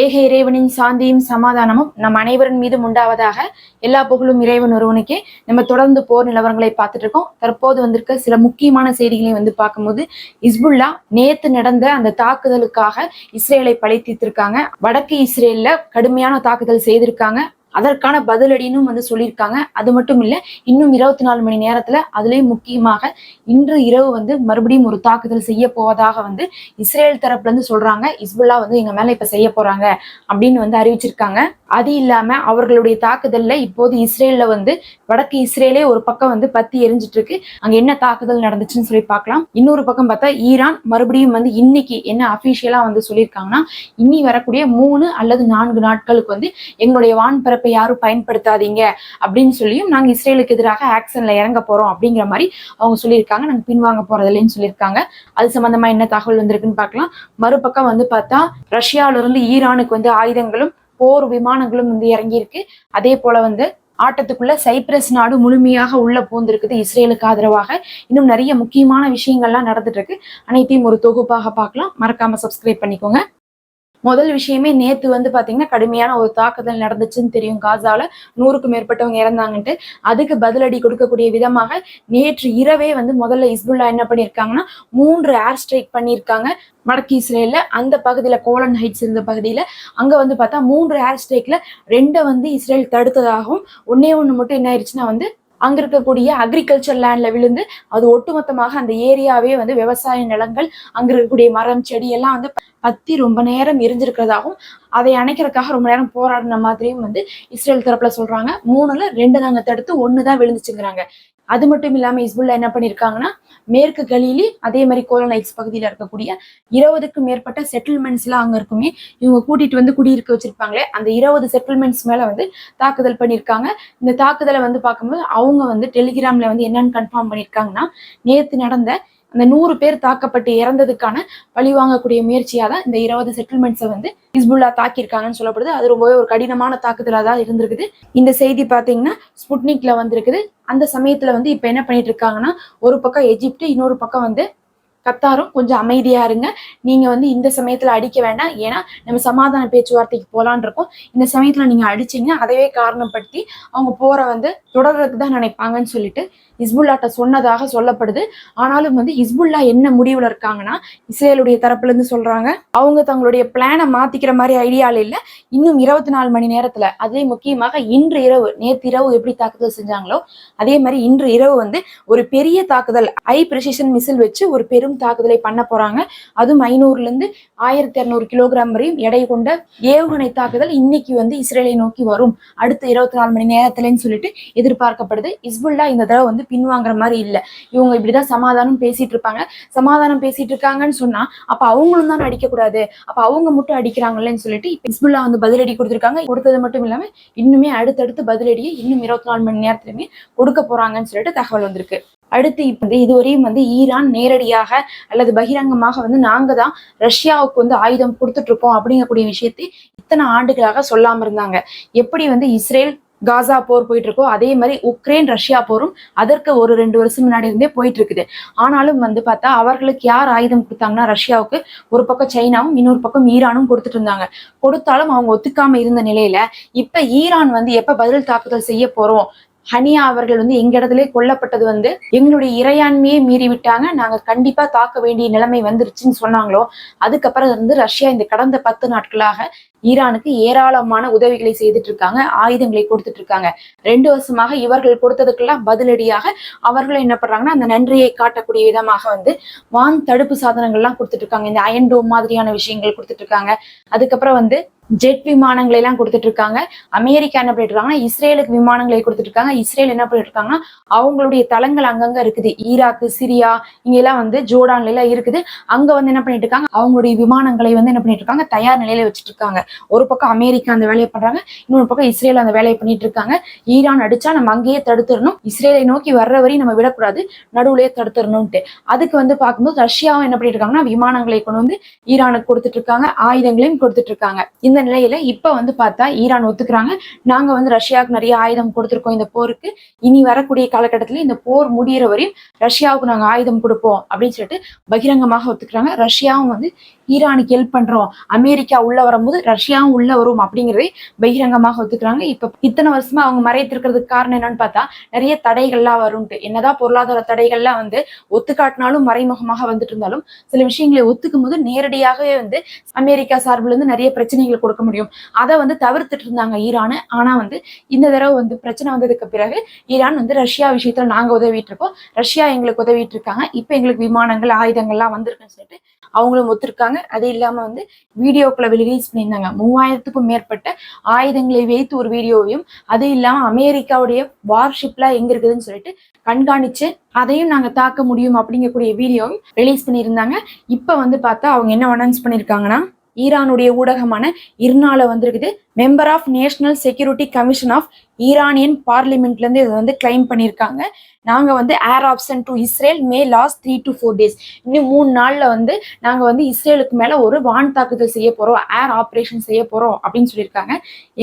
ஏக இறைவனின் சாந்தியும் சமாதானமும் நம் அனைவரின் மீதும் உண்டாவதாக எல்லா புகழும் இறைவன் ஒருவனுக்கே. நம்ம தொடர்ந்து போர் நிலவரங்களை பார்த்துட்டு இருக்கோம். தற்போது வந்திருக்க சில முக்கியமான செய்திகளையும் வந்து பார்க்கும்போது இஸ்புல்லா நேத்து நடந்த அந்த தாக்குதலுக்காக இஸ்ரேலை பழி தீர்த்திருக்காங்க வடக்கு இஸ்ரேல்ல கடுமையான தாக்குதல் செய்திருக்காங்க. அதற்கான பதிலடினும் வந்து சொல்லியிருக்காங்க. அது மட்டும் இல்ல இன்னும் இருபத்தி நாலு மணி நேரத்துல அதுலயும் முக்கியமாக இன்று இரவு வந்து மறுபடியும் ஒரு தாக்குதல் செய்ய போவதாக வந்து இஸ்ரேல் தரப்புல இருந்து சொல்றாங்க. இஸ்புல்லா வந்து எங்க மேல இப்ப செய்ய போறாங்க அப்படின்னு வந்து அறிவிச்சிருக்காங்க. அது இல்லாம அவர்களுடைய தாக்குதல்ல இப்போது இஸ்ரேல்ல வந்து வடக்கு இஸ்ரேலே ஒரு பக்கம் வந்து பத்தி எரிஞ்சிட்டு இருக்கு அங்க என்ன தாக்குதல் நடந்துச்சுன்னு சொல்லி பார்க்கலாம் இன்னொரு பக்கம் பார்த்தா ஈரான் மறுபடியும் வந்து இன்னைக்கு என்ன அபிஷியலா வந்து சொல்லியிருக்காங்கன்னா இனி வரக்கூடிய மூணு அல்லது நான்கு நாட்களுக்கு வந்து எங்களுடைய வான்பரப்பு யாரும் பயன்படுத்தாதீங்க அப்படின்னு சொல்லியும் நாங்க இஸ்ரேலுக்கு எதிராக ஆக்ஷன்ல இறங்க போறோம் அப்படிங்கிற மாதிரி அவங்க சொல்லியிருக்காங்க. நாங்க பின்வாங்க போறதில்லைன்னு சொல்லியிருக்காங்க. அது சம்பந்தமா என்ன தகவல் வந்திருக்குன்னு பார்க்கலாம். மறுபக்கம் வந்து பார்த்தா ரஷ்யால இருந்து ஈரானுக்கு வந்து ஆயுதங்களும் போர் விமானங்களும் வந்து இறங்கியிருக்கு. அதே போல வந்து ஆட்டத்துக்குள்ள சைப்ரஸ் நாடு முழுமையாக உள்ள பூந்திருக்குது இஸ்ரேலுக்கு ஆதரவாக இன்னும் நிறைய முக்கியமான விஷயங்கள்லாம் நடந்துட்டு இருக்கு. அனைத்தையும் ஒரு தொகுப்பாக பார்க்கலாம். மறக்காம சப்ஸ்கிரைப் பண்ணிக்கோங்க. முதல் விஷயமே நேத்து வந்து பாத்தீங்கன்னா கடுமையான ஒரு தாக்குதல் நடந்துச்சுன்னு தெரியும். காசால நூறுக்கும் மேற்பட்டவங்க இறந்தாங்கன்ட்டு. அதுக்கு பதிலடி கொடுக்கக்கூடிய விதமாக நேற்று இரவே வந்து முதல்ல இஸ்புல்லா என்ன பண்ணியிருக்காங்கன்னா மூன்று ஏர் ஸ்ட்ரைக் பண்ணியிருக்காங்க வடக்கு இஸ்ரேல்ல. அந்த பகுதியில கோலன் ஹைட்ஸ் இருந்த பகுதியில. அங்க வந்து பார்த்தா மூன்று ஏர் ஸ்ட்ரைக்ல ரெண்டை வந்து இஸ்ரேல் தடுத்ததாகவும் ஒன்னே ஒண்ணு மட்டும் என்ன ஆயிடுச்சுன்னா வந்து அங்க இருக்கக்கூடிய அக்ரிகல்ச்சர் லேண்ட்ல விழுந்து அது ஒட்டுமொத்தமாக அந்த ஏரியாவே வந்து விவசாய நிலங்கள் அங்க இருக்கக்கூடிய மரம் செடி எல்லாம் வந்து பத்தி ரொம்ப நேரம் எரிஞ்சிருக்கிறதாகவும் அதை அணைக்கிறதுக்காக ரொம்ப நேரம் போராடின மாதிரியும் வந்து இஸ்ரேல் தரப்புல சொல்றாங்க. மூணுல ரெண்டு நாங்க தடுத்து ஒண்ணுதான் விழுந்துச்சுங்கிறாங்க. அது மட்டும் இல்லாம இஸ்புல்லா என்ன பண்ணிருக்காங்கன்னா மேற்கு கலிலி அதே மாதிரி கோலனைட்ஸ் பகுதியில இருக்கக்கூடிய இருபதுக்கும் மேற்பட்ட செட்டில்மெண்ட்ஸ் எல்லாம் அங்க இருக்குமே இவங்க கூட்டிட்டு வந்து குடியிருக்க வச்சிருப்பாங்களே அந்த இருபது செட்டில்மெண்ட்ஸ் மேல வந்து தாக்குதல் பண்ணியிருக்காங்க இந்த தாக்குதலை வந்து பார்க்கும்போது அவங்க வந்து டெலிகிராம்ல வந்து என்னன்னு கன்ஃபார்ம் பண்ணியிருக்காங்கன்னா நேத்து நடந்த அந்த நூறு பேர் தாக்கப்பட்டு இறந்ததுக்கான பழி வாங்கக்கூடிய முயற்சியாக தான் இந்த இருபது செட்டில்மெண்ட்ஸை வந்து ஹிஸ்புல்லா தாக்கியிருக்காங்கன்னு சொல்லப்படுது. அது ரொம்பவே ஒரு கடினமான தாக்குதலாக தான் இருந்திருக்குது. இந்த செய்தி பார்த்தீங்கன்னா ஸ்புட்னிக்ல வந்திருக்குது. அந்த சமயத்துல வந்து இப்போ என்ன பண்ணிட்டு இருக்காங்கன்னா ஒரு பக்கம் எஜிப்ட் இன்னொரு பக்கம் வந்து கத்தாரும் கொஞ்சம் அமைதியா இருங்க. நீங்க வந்து இந்த சமயத்துல அடிக்க வேண்டாம். ஏன்னா நம்ம சமாதான பேச்சுவார்த்தைக்கு போலான் இருக்கோம். இந்த சமயத்துல நீங்க அடிச்சீங்கன்னா அதவே காரணப்படுத்தி அவங்க போற வந்து தொடர்றதுக்கு தான் நினைப்பாங்கன்னு சொல்லிட்டு ஹிஸ்புல்லாட்ட சொன்னதாக சொல்லப்படுது. ஆனாலும் வந்து ஹிஸ்புல்லா என்ன முடிவுல இருக்காங்கன்னா இஸ்ரேலுடைய தரப்புல இருந்து சொல்றாங்க. அவங்க தங்களுடைய பிளானை மாத்திக்கிற மாதிரி ஐடியால இல்ல. இன்னும் இருபத்தி நாலு மணி நேரத்துல அதே முக்கியமாக இன்று இரவு நேற்று இரவு எப்படி தாக்குதல் செஞ்சாங்களோ அதே மாதிரி இன்று இரவு வந்து ஒரு பெரிய தாக்குதல் ஐ பிரிசிஷன் மிசில் வச்சு ஒரு பெரும் தாக்குதலை பண்ண போறாங்க. அதுவும் ஐநூறுல இருந்து ஆயிரத்தி இரநூறு கிலோகிராம் வரையும் எடை கொண்ட ஏவுகணை தாக்குதல் இன்னைக்கு வந்து இஸ்ரேலை நோக்கி வரும். அடுத்த இருபத்தி நாலு மணி நேரத்துலன்னு சொல்லிட்டு எதிர்பார்க்கப்படுது. இஸ்புல்லா இந்த தடவை வந்து பின்வாங்குற மாதிரி இல்ல. இவங்க இப்படிதான் சமாதானம் பேசிட்டு இருப்பாங்க. சமாதானம் பேசிட்டு இருக்காங்கன்னு சொன்னா அப்ப அவங்களும் தான் அடிக்க கூடாது அப்ப அவங்க மட்டும் அடிக்கிறாங்கல்லன்னு சொல்லிட்டு இஸ்புல்லா வந்து பதிலடி கொடுத்திருக்காங்க. கொடுத்தது மட்டும் இல்லாம இன்னுமே அடுத்தடுத்து பதிலடியை இன்னும் இருபத்தி நாலு மணி நேரத்துலயுமே கொடுக்க போறாங்கன்னு சொல்லிட்டு தகவல் வந்திருக்கு. அடுத்து இப்போ வந்து இதுவரையும் வந்து ஈரான் நேரடியாக அல்லது பகிரங்கமாக வந்து நாங்க தான் ரஷ்யாவுக்கு வந்து ஆயுதம் கொடுத்துட்டு இருக்கோம் அப்படிங்கக்கூடிய விஷயத்தை இத்தனை ஆண்டுகளாக சொல்லாம இருந்தாங்க. எப்படி வந்து இஸ்ரேல் காசா போர் போயிட்டு இருக்கோ அதே மாதிரி உக்ரைன் ரஷ்யா போரும் அதற்கு ஒரு ரெண்டு வருஷம் முன்னாடி இருந்தே போயிட்டு இருக்குது. ஆனாலும் வந்து பார்த்தா அவர்களுக்கு யார் ஆயுதம் கொடுத்தாங்கன்னா ரஷ்யாவுக்கு ஒரு பக்கம் சைனாவும் இன்னொரு பக்கம் ஈரானும் கொடுத்துட்டு இருந்தாங்க. கொடுத்தாலும் அவங்க ஒத்துக்காம இருந்த நிலையில இப்ப ஈரான் வந்து எப்ப பதில் தாக்குதல் செய்ய போறோம்? ஹனியா அவர்கள் வந்து எங்க இடத்துல கொல்லப்பட்டது வந்து எங்களுடைய இறையாண்மையே மீறி விட்டாங்க நாங்க கண்டிப்பா தாக்க வேண்டிய நிலைமை வந்துருச்சுன்னு சொன்னாங்களோ அதுக்கப்புறம் வந்து ரஷ்யா இந்த கடந்த பத்து நாட்களாக ஈரானுக்கு ஏராளமான உதவிகளை செய்துட்டு இருக்காங்க ஆயுதங்களை கொடுத்துட்டு இருக்காங்க ரெண்டு வருஷமாக இவர்கள் கொடுத்ததுக்கெல்லாம் பதிலடியாக அவர்கள் என்ன பண்றாங்கன்னா அந்த நன்றியை காட்டக்கூடிய விதமாக வந்து வான் தடுப்பு சாதனங்கள்லாம் கொடுத்துட்டு இருக்காங்க இந்த அயன்டோம் மாதிரியான விஷயங்கள் கொடுத்துட்டு இருக்காங்க அதுக்கப்புறம் வந்து ஜெட் விமானங்களை எல்லாம் கொடுத்துட்டு இருக்காங்க அமெரிக்கா என்ன பண்ணிட்டு இருக்காங்கன்னா இஸ்ரேலுக்கு விமானங்களை கொடுத்துட்டு இருக்காங்க இஸ்ரேல் என்ன பண்ணிட்டு இருக்காங்கன்னா அவங்களுடைய தளங்கள் அங்கங்க இருக்குது. ஈராக்கு சிரியா இங்க எல்லாம் வந்து ஜோர்டான்ல எல்லாம் இருக்குது. அங்க வந்து என்ன பண்ணிட்டு இருக்காங்க அவங்களுடைய விமானங்களை வந்து என்ன பண்ணிட்டு இருக்காங்க தயார் நிலையில வச்சுட்டு இருக்காங்க ஒரு பக்கம் அமெரிக்கா அந்த வேலையை பண்றாங்க இன்னொரு பக்கம் இஸ்ரேல் அந்த வேலையை பண்ணிட்டு இருக்காங்க ஈரான் அடிச்சா நம்ம அங்கேயே தடுத்துடணும். இஸ்ரேலை நோக்கி வர்ற வரையும் நம்ம விடக்கூடாது. நடுவுலயே தடுத்துடணும்ட்டு அதுக்கு வந்து பார்க்கும்போது ரஷ்யாவும் என்ன பண்ணிட்டு இருக்காங்கன்னா விமானங்களை கொண்டு வந்து ஈரானுக்கு கொடுத்துட்டு இருக்காங்க ஆயுதங்களையும் கொடுத்துட்டு இருக்காங்க இந்த நிலையில இப்ப வந்து பார்த்தா ஈரான் ஒத்துக்கிறாங்க. நாங்க வந்து ரஷ்யாவுக்கு நிறைய ஆயுதம் கொடுத்துருக்கோம் இந்த போருக்கு. இனி வரக்கூடிய காலகட்டத்துல இந்த போர் முடியிற வரையும் ரஷ்யாவுக்கு நாங்க ஆயுதம் கொடுப்போம் அப்படின்னு சொல்லிட்டு பகிரங்கமாக ஒத்துக்கிறாங்க. ரஷ்யாவும் வந்து ஈரானுக்கு ஹெல்ப் பண்றோம். அமெரிக்கா உள்ள வரும்போது ரஷ்யாவும் உள்ள வரும் அப்படிங்கறதே பகிரங்கமாக ஒத்துக்கிறாங்க. இப்ப இத்தனை வருஷமா அவங்க மறைத்திருக்கிறதுக்கு காரணம் என்னன்னு பார்த்தா நிறைய தடைகள்லாம் வரும்ட்டு என்னதான் பொருளாதார தடைகள்லாம் வந்து ஒத்துக்காட்டினாலும் மறைமுகமாக வந்துட்டு இருந்தாலும் சில விஷயங்களை ஒத்துக்கும் போது நேரடியாகவே வந்து அமெரிக்கா சார்பில் இருந்து நிறைய பிரச்சனைகள் கொடுக்க முடியும். அதை வந்து தவிர்த்துட்டு இருந்தாங்க ஈரானு. ஆனா வந்து இந்த தடவை வந்து பிரச்சனை வந்ததுக்கு பிறகு ஈரான் வந்து ரஷ்யா விஷயத்துல நாங்க உதவிட்டு இருக்கோம் ரஷ்யா எங்களுக்கு உதவிட்டு இருக்காங்க இப்ப எங்களுக்கு விமானங்கள் ஆயுதங்கள்லாம் வந்திருக்குன்னு சொல்லிட்டு அவங்களும் ஒத்துருக்காங்க. பண்ணியிருக்காங்க அது இல்லாமல் வந்து வீடியோக்களை ரிலீஸ் பண்ணியிருந்தாங்க. மூவாயிரத்துக்கும் மேற்பட்ட ஆயுதங்களை வைத்து ஒரு வீடியோவையும் அது இல்லாமல் அமெரிக்காவுடைய வார்ஷிப்லாம் எங்கே இருக்குதுன்னு சொல்லிட்டு கண்காணித்து அதையும் நாங்கள் தாக்க முடியும் அப்படிங்கக்கூடிய வீடியோவும் ரிலீஸ் பண்ணியிருந்தாங்க. இப்போ வந்து பார்த்தா அவங்க என்ன அனௌன்ஸ் பண்ணியிருக்காங்கன்னா ஈரானுடைய ஊடகமான இர்னால வந்திருக்குது. Member of national security commission of Iranian பார்லிமெண்ட்லேருந்து இதை வந்து கிளைம் பண்ணியிருக்காங்க. நாங்கள் வந்து air option to Israel may last three to four days இன்னும் மூணு நாளில் வந்து நாங்கள் வந்து இஸ்ரேலுக்கு மேலே ஒரு வான் தாக்குதல் செய்ய போகிறோம் ஏர் ஆப்ரேஷன் செய்ய போகிறோம் அப்படின்னு சொல்லியிருக்காங்க.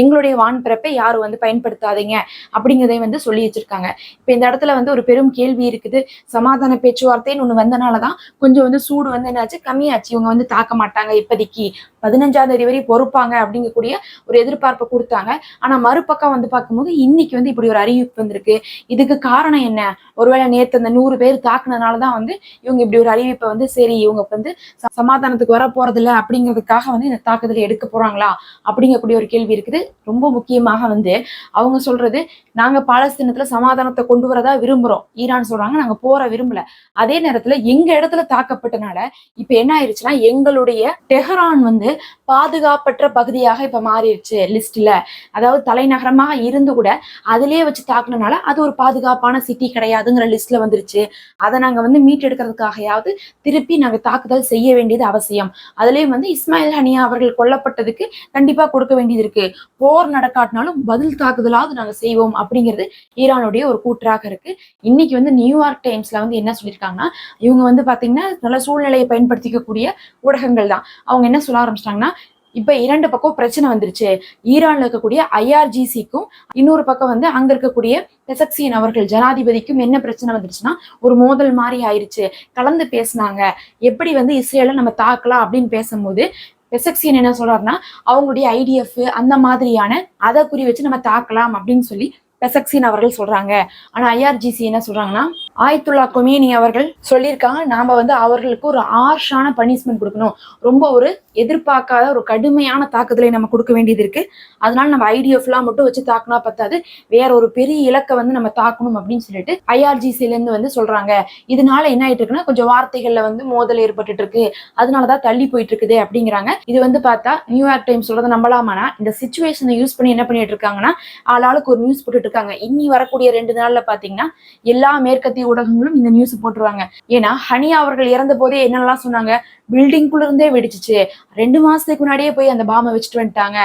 எங்களுடைய வான் பிறப்பை யாரும் வந்து பயன்படுத்தாதீங்க அப்படிங்கிறதை வந்து சொல்லி வச்சிருக்காங்க. இப்போ இந்த இடத்துல வந்து ஒரு பெரும் கேள்வி இருக்குது. சமாதான பேச்சுவார்த்தைன்னு ஒன்று வந்தனால தான் கொஞ்சம் வந்து சூடு வந்து என்னாச்சு கம்மியாச்சு. இவங்க வந்து தாக்க மாட்டாங்க இப்போதைக்கு. பதினஞ்சாம் தேதி வரை பொறுப்பாங்க அப்படிங்கக்கூடிய ஒரு எதிர்பார்ப்பை கொடுத்தாங்க. ஆனால் மறுபக்கம் வந்து பார்க்கும்போது இன்னைக்கு வந்து இப்படி ஒரு அறிவிப்பு வந்திருக்கு. இதுக்கு காரணம் என்ன? ஒருவேளை நேற்று அந்த நூறு பேர் தாக்குனதுனால தான் வந்து இவங்க இப்படி ஒரு அறிவிப்பை வந்து சரி இவங்க வந்து சமாதானத்துக்கு வர போறதில்ல அப்படிங்கிறதுக்காக வந்து இந்த தாக்குதல் எடுக்க போறாங்களா? அப்படிங்கக்கூடிய ஒரு கேள்வி இருக்குது. ரொம்ப முக்கியமாக வந்து அவங்க சொல்றது நாங்க பாலஸ்தீனத்துல சமாதானத்தை கொண்டு வரதா விரும்புறோம். ஈரான் சொல்றாங்க நாங்க போற விரும்பல. அதே நேரத்துல எங்க இடத்துல தாக்கப்பட்டனால இப்ப என்ன ஆயிருச்சுன்னா எங்களுடைய டெஹரான் வந்து பாதுகாப்பற்ற பகுதியாக இப்ப மாறிடுச்சு லிஸ்ட்ல. அதாவது தலைநகரமாக இருந்து கூட அதிலே வச்சு தாக்குனனால அது ஒரு பாதுகாப்பான சிட்டி கிடையாதுங்கிற லிஸ்ட்ல வந்துருச்சு. அதை நாங்க வந்து மீட்டெடுக்கிறதுக்காகயாவது திருப்பி நாங்க தாக்குதல் செய்ய வேண்டியது அவசியம். அதுலயும் வந்து இஸ்மாயில் ஹனியா அவர்கள் கொல்லப்பட்டதுக்கு கண்டிப்பா கொடுக்க வேண்டியது இருக்கு. போர் நடக்காட்டினாலும் பதில் தாக்குதலாவது நாங்க செய்வோம் அப்படிங்கிறது ஈரானுடைய ஒரு கூற்றாக இருக்கு. இன்னைக்கு வந்து நியூயார்க் டைம்ஸ்ல வந்து என்ன சொல்லியிருக்காங்கன்னா இவங்க வந்து பாத்தீங்கன்னா நல்ல சூழ்நிலையை பயன்படுத்திக்கக்கூடிய ஊடகங்கள் தான். அவங்க என்ன சொல்ல ஆரம்பிச்சிட்டாங்கன்னா இப்ப இரண்டு பக்கம் பிரச்சனை வந்துருச்சு. ஈரான்ல இருக்கக்கூடிய ஐஆர்ஜிசிக்கும் இன்னொரு பக்கம் வந்து அங்க இருக்கக்கூடிய பெசக்சியன் அவர்கள் ஜனாதிபதிக்கும் என்ன பிரச்சனை வந்துருச்சுன்னா ஒரு மோதல் மாதிரி ஆயிருச்சு. கலந்து பேசினாங்க. எப்படி வந்து இஸ்ரேலை நம்ம தாக்கலாம் அப்படின்னு பேசும்போது பெசக்சியன் என்ன சொல்றாருன்னா அவங்களுடைய ஐடிஎஃப் அந்த மாதிரியான அதை குறி வச்சு நம்ம தாக்கலாம் அப்படின்னு சொல்லி பெசக்சின் அவர்கள் சொல்றாங்க. ஆனா ஐஆர்ஜிசி என்ன சொல்றாங்கன்னா ஆயத்துல்லா கொமேனி அவர்கள் சொல்லியிருக்காங்க நாம வந்து அவர்களுக்கு ஒரு ஆர்ஷான பனிஷ்மெண்ட் கொடுக்கணும். ரொம்ப ஒரு எதிர்பார்க்காத ஒரு கடுமையான தாக்குதலை நம்ம கொடுக்க வேண்டியது இருக்கு. அதனால நம்ம ஐடிஎஃப்லாம் மட்டும் வச்சு தாக்கினா பத்தாது. வேற ஒரு பெரிய இலக்கை வந்து நம்ம தாக்கணும் அப்படின்னு சொல்லிட்டு ஐஆர்ஜிசில இருந்து வந்து சொல்றாங்க. இதனால என்ன ஆயிட்டு இருக்குன்னா கொஞ்சம் வார்த்தைகள்ல வந்து மோதல் ஏற்பட்டுட்டு இருக்கு. அதனாலதான் தள்ளி போயிட்டு இருக்குது அப்படிங்கிறாங்க. இது வந்து பார்த்தா நியூயார்க் டைம்ஸ் சொல்றதை நம்பலாமானா இந்த சுச்சுவேஷனை யூஸ் பண்ணி என்ன பண்ணிட்டு இருக்காங்கன்னா ஆளாளுக்கு ஒரு நியூஸ் போட்டுட்டு இருக்காங்க இன்னி வரக்கூடிய ரெண்டு நாள்ல பாத்தீங்கன்னா எல்லா மேற்கத்திய ஊடகங்களும் இந்த நியூஸ் போட்டுருவாங்க. ஏன்னா ஹனி அவர்கள் இறந்த போதே என்னெல்லாம் சொன்னாங்க? பில்டிங்குள்ள இருந்தே வெடிச்சிச்சு. ரெண்டு மாசத்துக்கு முன்னாடியே போய் அந்த பாம்பை வச்சுட்டு வந்துட்டாங்க.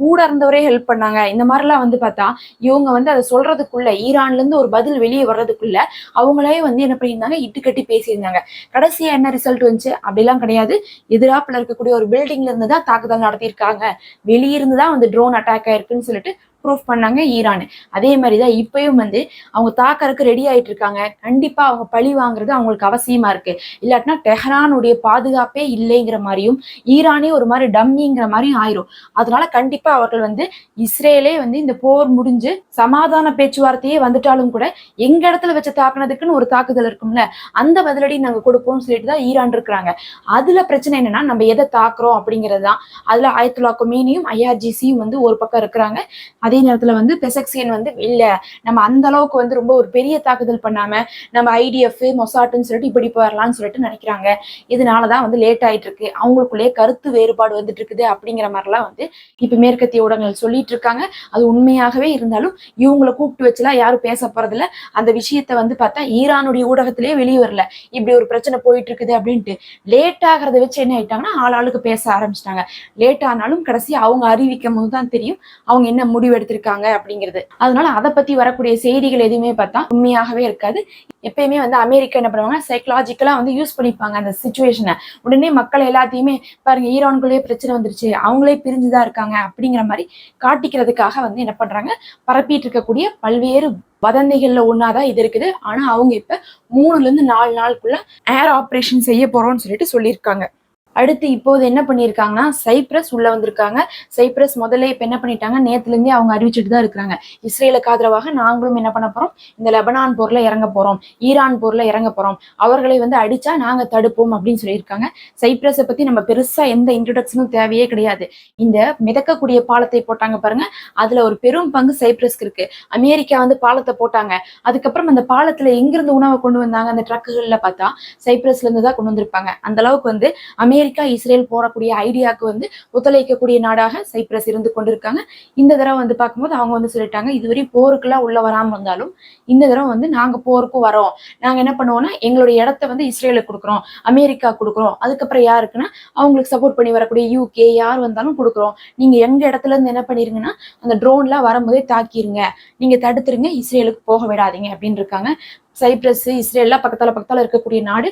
கூட இருந்தவரே ஹெல்ப் பண்ணாங்க. இந்த மாதிரிலாம் வந்து பார்த்தா இவங்க வந்து அதை சொல்றதுக்குள்ள ஈரான்ல இருந்து ஒரு பதில் வெளியே வர்றதுக்குள்ள அவங்களே வந்து என்ன பண்ணியிருந்தாங்க? இட்டு கட்டி பேசியிருந்தாங்க. கடைசியா என்ன ரிசல்ட் வந்துச்சு? அப்படிலாம் கிடையாது. எதிராப்புல இருக்கக்கூடிய ஒரு பில்டிங்ல இருந்து தான் தாக்குதல் நடத்தியிருக்காங்க. வெளியிருந்து தான் வந்து ட்ரோன் அட்டாக் ஆயிருக்குன்னு சொல்லிட்டு ப்ரூஃப் பண்ணாங்க ஈரான். அதே மாதிரி தான் இப்பயும் வந்து அவங்க தாக்கறதுக்கு ரெடி ஆயிட்டு இருக்காங்க. கண்டிப்பா அவங்க பழி வாங்குறது அவங்களுக்கு அவசியமா இருக்கு. இல்லாட்டினா டெஹரானுடைய பாதுகாப்பே இல்லைங்கிற மாதிரியும் ஈரானே ஒரு மாதிரி டம்மிங்கிற மாதிரியும் ஆயிரும். அதனால கண்டிப்பா அவர்கள் வந்து இஸ்ரேலே வந்து இந்த போர் முடிஞ்சு சமாதான பேச்சுவார்த்தையே வந்துட்டாலும் கூட எங்க இடத்துல வச்சு தாக்குனதுக்குன்னு ஒரு தாக்குதல் இருக்கும்ல அந்த பதிலடி நாங்க கொடுப்போம்னு சொல்லிட்டு தான் ஈரான் இருக்கிறாங்க. அதுல பிரச்சனை என்னன்னா நம்ம எதை தாக்குறோம் அப்படிங்கிறது தான். அதுல ஆயத்துல்லா கொமேனியும் ஐஆர்ஜிசியும் வந்து ஒரு பக்கம் இருக்கிறாங்க. அதே நேரத்துல வந்து பெசக்சியன் வந்து இல்ல. நம்ம அந்த அளவுக்கு வந்து ரொம்ப ஒரு பெரிய தாக்குதல் பண்ணாம நம்ம ஐடிஎஃப் மொசாட்டுன்னு சொல்லிட்டு இப்படி போயிடலாம்னு சொல்லிட்டு நினைக்கிறாங்க. இதனாலதான் வந்து லேட் ஆயிட்டு இருக்கு. அவங்களுக்குள்ளே கருத்து வேறுபாடு வந்துட்டு இருக்குது அப்படிங்கிற மாதிரிலாம் வந்து இப்ப மேற்கத்திய ஊடகங்கள் சொல்லிட்டு இருக்காங்க. அது உண்மையாகவே இருந்தாலும் இவங்களை கூப்பிட்டு வச்சுலாம் யாரும் பேச போறதில்ல. அந்த விஷயத்த வந்து பார்த்தா ஈரானுடைய ஊடகத்திலேயே வெளியே வரல. இப்படி ஒரு பிரச்சனை போயிட்டு இருக்குது அப்படின்ட்டு லேட் ஆகிறத வச்சு என்ன ஆயிட்டாங்கன்னா ஆள் ஆளுக்கு பேச ஆரம்பிச்சிட்டாங்க. லேட் ஆனாலும் கடைசி அவங்க அறிவிக்கும் போது தான் தெரியும். அவங்க என்ன முடிவு எடுத்திருக்காங்க அப்படிங்கிறது. அதனால அதை பத்தி வரக்கூடிய செய்திகள் எதுவுமே பார்த்தா உண்மையாகவே இருக்காது. எப்பயுமே வந்து அமெரிக்கா என்ன பண்ணுவாங்க சைக்கலாஜிக்கலா வந்து யூஸ் பண்ணிப்பாங்க அந்த சுச்சுவேஷனை உடனே மக்கள் எல்லாத்தையுமே பாருங்க ஈரான்குள்ளேயே பிரச்சனை வந்துருச்சு அவங்களே பிரிஞ்சுதான் இருக்காங்க அப்படிங்கிற மாதிரி காட்டிக்கிறதுக்காக வந்து என்ன பண்றாங்க பரப்பிட்டு இருக்கக்கூடிய பல்வேறு வதந்திகள்ல ஒன்னாதான் இது இருக்குது. ஆனா அவங்க இப்ப மூணுல இருந்து நாலு நாளுக்குள்ள ஏர் ஆபரேஷன் செய்ய போறோம்னு சொல்லிட்டு சொல்லியிருக்காங்க. அடுத்து இப்போது என்ன பண்ணியிருக்காங்கன்னா சைப்ரஸ் உள்ள வந்திருக்காங்க. சைப்ரஸ் முதல்ல இப்போ என்ன பண்ணிட்டாங்க நேத்துல அவங்க அறிவிச்சிட்டு தான் இருக்கிறாங்க. இஸ்ரேலுக்கு ஆதரவாக நாங்களும் என்ன பண்ண போகிறோம் இந்த லெபனான் போரில் இறங்க போகிறோம் ஈரான் போர்ல இறங்க போகிறோம் அவர்களை வந்து அடிச்சா நாங்கள் தடுப்போம் அப்படின்னு சொல்லியிருக்காங்க. சைப்ரஸை பற்றி நம்ம பெருசாக எந்த இன்ட்ரடக்ஷனும் தேவையே கிடையாது. இந்த மிதக்கக்கூடிய பாலத்தை போட்டாங்க பாருங்க அதில் ஒரு பெரும் பங்கு சைப்ரஸ்க்கு இருக்கு. அமெரிக்கா வந்து பாலத்தை போட்டாங்க. அதுக்கப்புறம் அந்த பாலத்தில் எங்கிருந்து உணவை கொண்டு வந்தாங்க அந்த ட்ரக்குகளில் பார்த்தா சைப்ரஸ்ல இருந்து தான் கொண்டு வந்திருப்பாங்க. அந்த அளவுக்கு வந்து அமெரிக்கா இஸ்ரேல் போடக்கூடிய ஐடியாவுக்கு வந்து ஒத்துழைக்கக்கூடிய நாடாக சைப்ரஸ் இருந்து கொண்டிருக்காங்க. இந்த தடவை வந்து பார்க்கும்போது அவங்க வந்து சொல்லிட்டாங்க இதுவரை போருக்குலாம் உள்ள வராமல் இருந்தாலும் இந்த தடவை வந்து நாங்கள் போருக்கும் வரோம். நாங்கள் என்ன பண்ணுவோம்னா எங்களுடைய இடத்த வந்து இஸ்ரேலுக்கு கொடுக்குறோம் அமெரிக்கா கொடுக்குறோம். அதுக்கப்புறம் யாருக்குன்னா அவங்களுக்கு சப்போர்ட் பண்ணி வரக்கூடிய யூகே யார் வந்தாலும் கொடுக்குறோம். நீங்கள் எங்க இடத்துல இருந்து என்ன பண்ணிருங்கன்னா அந்த ட்ரோன்லாம் வரும்போதே தாக்கிருங்க. நீங்க தடுத்துருங்க இஸ்ரேலுக்கு போக விடாதீங்க அப்படின்னு இருக்காங்க. சைப்ரஸ் இஸ்ரேல்லாம் பக்கத்தால பக்கத்தால இருக்கக்கூடிய நாடு.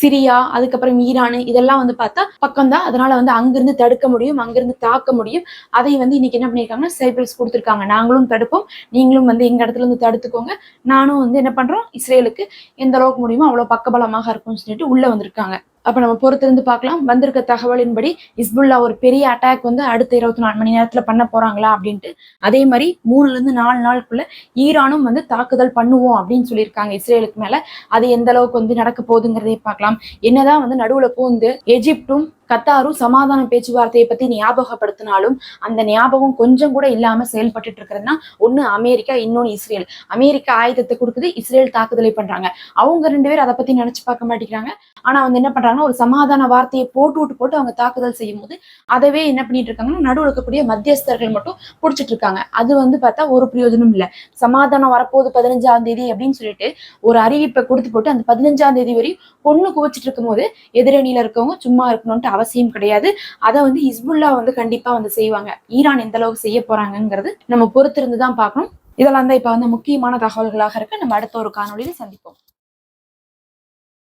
சிரியா அதுக்கப்புறம் ஈரான் இதெல்லாம் வந்து பார்த்தா பக்கம் தான் அதனால வந்து அங்கிருந்து தடுக்க முடியும் அங்கிருந்து தாக்க முடியும். அதை வந்து இன்னைக்கு என்ன பண்ணியிருக்காங்கன்னா சைப்ரஸ் கொடுத்துருக்காங்க. நாங்களும் தடுப்போம். நீங்களும் வந்து எங்க இடத்துல இருந்து தடுத்துக்கோங்க. நானும் வந்து என்ன பண்றோம்? இஸ்ரேலுக்கு எந்த அளவுக்கு முடியுமோ அவ்வளவு பக்கபலமாக இருக்கும்னு சொல்லிட்டு உள்ள வந்திருக்காங்க. அப்ப நம்ம பொறுத்திருந்து பார்க்கலாம். வந்திருக்க தகவலின்படி இஸ்புல்லா ஒரு பெரிய அட்டாக் வந்து அடுத்த இருபத்தி நாலு மணி நேரத்துல பண்ண போறாங்களா அப்படின்ட்டு. அதே மாதிரி மூணுல இருந்து நாலு நாளுக்குள்ள ஈரானும் வந்து தாக்குதல் பண்ணுவோம் அப்படின்னு சொல்லியிருக்காங்க இஸ்ரேலுக்கு மேல. அது எந்த அளவுக்கு வந்து நடக்க போகுதுங்கிறதே பார்க்கலாம். என்னதான் வந்து நடுவுல பூந்து எஜிப்டும் கத்தாரும் சமாதான பேச்சுவார்த்தையை பத்தி ஞாபகப்படுத்தினாலும் அந்த ஞாபகம் கொஞ்சம் கூட இல்லாம செயல்பட்டுட்டு இருக்கிறதுனா ஒண்ணு அமெரிக்கா இன்னொன்னு இஸ்ரேல். அமெரிக்கா ஆயுதத்தை கொடுக்குது இஸ்ரேல் தாக்குதலை பண்றாங்க. அவங்க ரெண்டு பேரும் அதை பத்தி நினைச்சு பார்க்க மாட்டேங்கிறாங்க. ஆனா வந்து என்ன பண்றாங்கன்னா ஒரு சமாதான வார்த்தையை போட்டு விட்டு போட்டு அவங்க தாக்குதல் செய்யும் போது அதவே என்ன பண்ணிட்டு இருக்காங்கன்னா நடுவில் இருக்கக்கூடிய மத்தியஸ்தர்கள் மட்டும் பிடிச்சிட்டு இருக்காங்க. அது வந்து பார்த்தா ஒரு பிரயோஜனம் இல்லை. சமாதானம் வரப்போகுது பதினஞ்சாம் தேதி அப்படின்னு சொல்லிட்டு ஒரு அறிவிப்பை கொடுத்து போட்டு அந்த பதினஞ்சாம் தேதி வரையும் பொண்ணு குவிச்சிட்டு இருக்கும்போது எதிரணியில இருக்கவங்க சும்மா இருக்கணும்ட்டு அவசியம் கிடையாது. அதை வந்து ஹிஸ்புல்லா வந்து கண்டிப்பா வந்து செய்வாங்க. ஈரான் எந்த அளவுக்கு செய்ய போறாங்கங்கிறது நம்ம பொறுத்திருந்து தான் பார்க்கணும். இதெல்லாம் தான் இப்ப வந்து முக்கியமான தகவல்களாக இருக்கு. நம்ம அடுத்த ஒரு காணொளியில சந்திப்போம்.